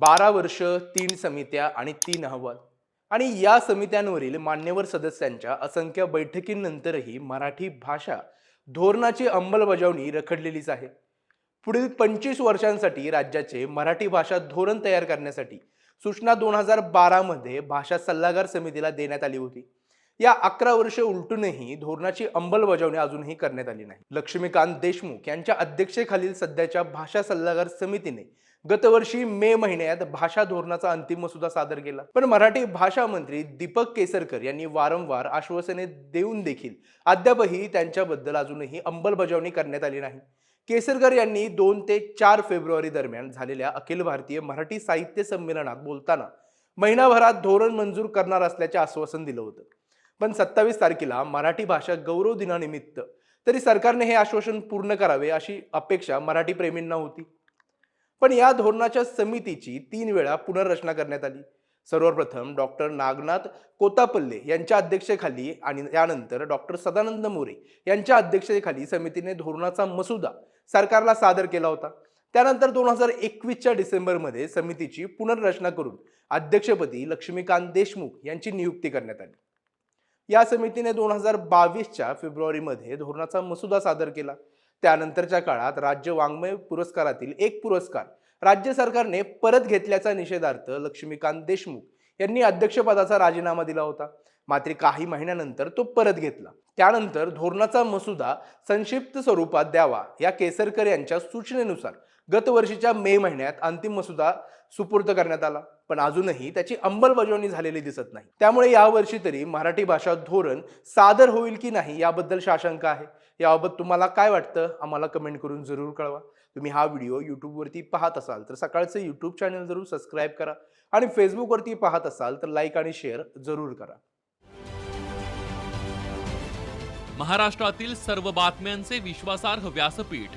बारा वर्ष तीन समित्या आणि तीन अहवाल. आणि या समित्यांवरील मान्यवर सदस्यांच्या असंख्य बैठकींनंतरही मराठी भाषा धोरणाची अंमलबजावणी रखडलेलीच आहे. पुढील पंचवीस वर्षांसाठी राज्याचे मराठी भाषा धोरण तयार करण्यासाठी सूचना दोन हजार बारामध्ये भाषा सल्लागार समितीला देण्यात आली होती. या अकरा वर्ष उलटूनही धोरणाची अंमलबजावणी अजूनही करण्यात आली नाही. लक्ष्मीकांत देशमुख यांच्या अध्यक्षतेखालील सध्याच्या भाषा सल्लागार समितीने गतवर्षी मे महिन्यात भाषा धोरणाचा अंतिम मसुदा सादर केला. पण मराठी भाषा मंत्री दीपक केसरकर यांनी वारंवार आश्वासने देऊन देखील अद्यापही त्यांच्याबद्दल अजूनही अंमलबजावणी करण्यात आली नाही. केसरकर यांनी दोन ते चार फेब्रुवारी दरम्यान झालेल्या अखिल भारतीय मराठी साहित्य संमेलनात बोलताना महिनाभरात धोरण मंजूर करणार असल्याचे आश्वासन दिलं होतं. पण सत्तावीस तारखेला मराठी भाषा गौरव दिनानिमित्त तरी सरकारने हे आश्वासन पूर्ण करावे अशी अपेक्षा मराठी प्रेमींना होती. पण या धोरणाच्या समितीची तीन वेळा पुनर्रचना करण्यात आली. सर्वप्रथम डॉक्टर नागनाथ कोतापल्ले यांच्या अध्यक्षतेखाली आणि यानंतर डॉक्टर सदानंद मोरे यांच्या अध्यक्षतेखाली समितीने धोरणाचा मसुदा सरकारला सादर केला होता. त्यानंतर दोन हजार एकवीसच्या डिसेंबरमध्ये समितीची पुनर्रचना करून अध्यक्षपदी लक्ष्मीकांत देशमुख यांची नियुक्ती करण्यात आली. या समितीने दोन हजार बावीसच्या फेब्रुवारीमध्ये धोरणाचा मसुदा सादर केला. त्यानंतरच्या काळात राज्य वाङ्मय पुरस्कारातील एक पुरस्कार राज्य सरकारने परत घेतल्याचा निषेधार्थ लक्ष्मीकांत देशमुख यांनी अध्यक्षपदाचा राजीनामा दिला होता. मात्र काही महिन्यानंतर तो परत घेतला. त्यानंतर धोरणाचा मसुदा संक्षिप्त स्वरूपात द्यावा या केसरकर यांच्या सूचनेनुसार गतवर्षीच्या मे महिन्यात अंतिम मसुदा सुपूर्द करण्यात आला. पण अजूनही त्याची अंमलबजावणी झालेली दिसत नाही. त्यामुळे यावर्षी तरी मराठी भाषा धोरण सादर होईल की नाही याबद्दल शाशंक आहे. याबाबत तुम्हाला काय वाटतं? आम्हाला कमेंट करून जरूर कळवा. तुम्ही हा व्हिडिओ यूट्यूबवरती पाहत असाल तर सकाळचं यूट्यूब चॅनल जरूर सबस्क्राईब करा आणि फेसबुकवरती पाहत असाल तर लाईक आणि शेअर जरूर करा. महाराष्ट्रातील सर्व बातम्यांचे विश्वासार्ह व्यासपीठ